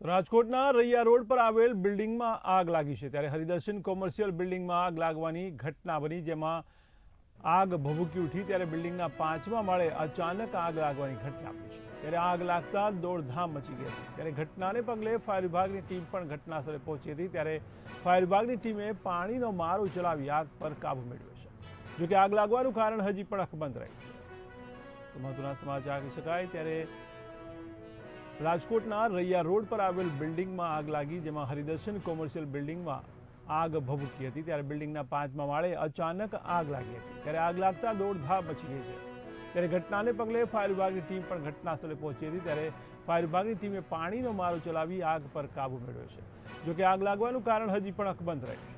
રાજકોટના રૈયા રોડ પર આવેલ બિલ્ડિંગમાં આગ લાગી છે ત્યારે હરિદર્શન કોમર્શિયલ બિલ્ડિંગમાં આગ લાગવાની ઘટના બની જેમાં આગ ભભૂકી ઉઠી ત્યારે બિલ્ડિંગના પાંચમા માળે અચાનક આગ લાગવાની ઘટના બની છે. ત્યારે આગ લાગતા દોડધામ મચી ગઈ હતી. ત્યારે ઘટનાને પગલે ફાયર વિભાગની ટીમ પણ ઘટના સ્થળે પહોંચી હતી. ત્યારે ફાયર વિભાગની ટીમે પાણીનો મારો ચલાવી આગ પર કાબુ મેળવ્યો છે. જોકે આગ લાગવાનું કારણ હજી પણ અકબંધ રહ્યું છે. તો મહત્વના સમાચાર કહી શકાય ત્યારે રાજકોટના રૈયા રોડ પર આવેલ બિલ્ડિંગમાં આગ લાગી, જેમાં હરિદર્શન કોમર્શિયલ બિલ્ડિંગમાં આગ ભભૂકી હતી. ત્યારે બિલ્ડિંગના પાંચમા માળે અચાનક આગ લાગી હતી. ત્યારે આગ લાગતા દોડધા મચી ગઈ છે. ત્યારે ઘટનાને પગલે ફાયર વિભાગની ટીમ પણ ઘટના સ્થળે પહોંચી હતી. ત્યારે ફાયર વિભાગની ટીમે પાણીનો મારો ચલાવી આગ પર કાબુ મેળવ્યો છે. જોકે આગ લાગવાનું કારણ હજી પણ અકબંધ રહ્યું છે.